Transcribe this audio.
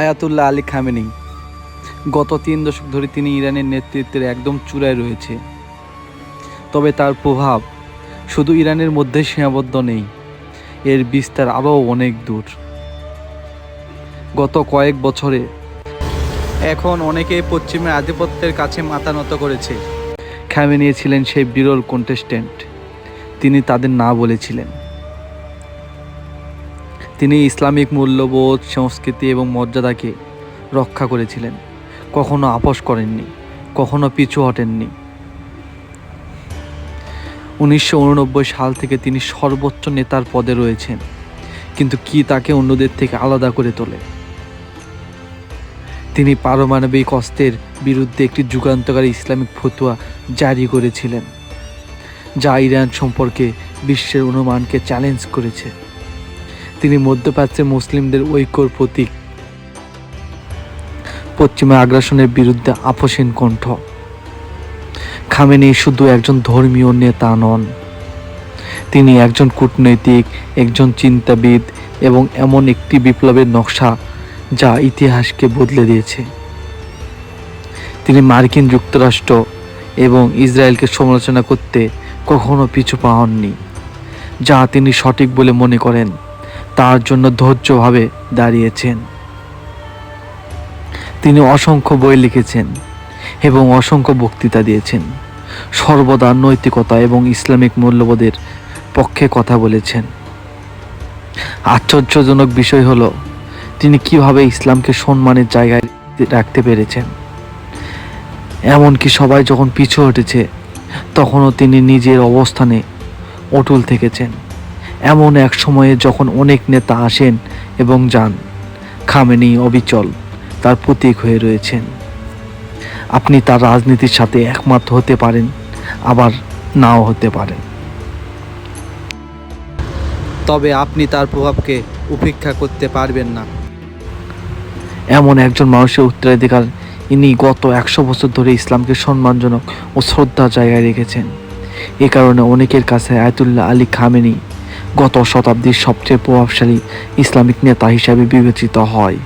Ayatollah Ali Khamenei. গত তিন দশক ধরে তিনি ইরানের নেতৃত্বের একদম চূড়ায় রয়েছে। তবে তার প্রভাব শুধু ইরানের মধ্যে সীমাবদ্ধ নেই, এর বিস্তার আরও অনেক দূর। গত কয়েক বছরে এখন অনেকেই পশ্চিমের আধিপত্যের কাছে মাথা নত করেছে। খামেনি নিয়েছিলেন সেই বিরল কন্টেস্টেন্ট তিনি তাদের না বলেছিলেন। তিনি ইসলামিক মূল্যবোধ, সংস্কৃতি এবং মর্যাদাকে রক্ষা করেছিলেন। কখনো আপোষ করেননি, কখনো পিছু হটেননি। উনিশশো উননব্বই সাল থেকে তিনি সর্বোচ্চ নেতার পদে রয়েছেন, কিন্তু কি তাকে অন্যদের থেকে আলাদা করে তোলে? তিনি পারমাণবিক অস্ত্রের বিরুদ্ধে একটি যুগান্তকারী ইসলামিক ফতুয়া জারি করেছিলেন, যা ইরান সম্পর্কে বিশ্বের অনুমানকে চ্যালেঞ্জ করেছে। তিনি মধ্যপ্রাচ্যে মুসলিমদের ঐক্যর প্রতীক। পশ্চিমা আগ্রাসনের বিরুদ্ধে আপোষহীন কণ্ঠ। খামেনি শুধু একজন ধর্মীয় নেতা নন। তিনি একজন কূটনৈতিক, একজন চিন্তাবিদ এবং এমন একটি বিপ্লবের নকশা যা ইতিহাসকে বদলে দিয়েছে। তিনি মার্কিন যুক্তরাষ্ট্র এবং ইসরায়েলকে সমালোচনা করতে কখনো পিছু পাওয়াননি, যা তিনি সঠিক বলে মনে করেন। তার জন্য ধৈর্যভাবে দাঁড়িয়েছেন। তিনি অসংখ্য বই লিখেছেন এবং অসংখ্য বক্তৃতা দিয়েছেন। সর্বদা নৈতিকতা এবং ইসলামিক মূল্যবোধের পক্ষে কথা বলেছেন। আশ্চর্যজনক বিষয় হলো, তিনি কীভাবে ইসলামকে সম্মানের জায়গায় রাখতে পেরেছেন। এমনকি সবাই যখন পিছু হটেছে, তখনও তিনি নিজের অবস্থানে অটুল থেকেছেন। এমন এক সময়ে যখন অনেক নেতা আসেন এবং যান খামেনি অবিচল তার প্রতীক হয়ে রয়েছেন। আপনি তার রাজনীতির সাথে একমত হতে পারেন আবার নাও হতে পারেন। তবে আপনি তার প্রভাবকে উপেক্ষা করতে পারবেন না। এমন একজন মানুষের উত্তরাধিকার ইনি গত একশো বছর ধরে ইসলামকে সম্মানজনক ও শ্রদ্ধার জায়গায় রেখেছেন। এ কারণে অনেকের কাছে আয়তুল্লাহ আলী খামেনি গত শতাব্দীর সবচেয়ে প্রভাবশালী ইসলামিক নেতা হিসাবে বিবেচিত হয়।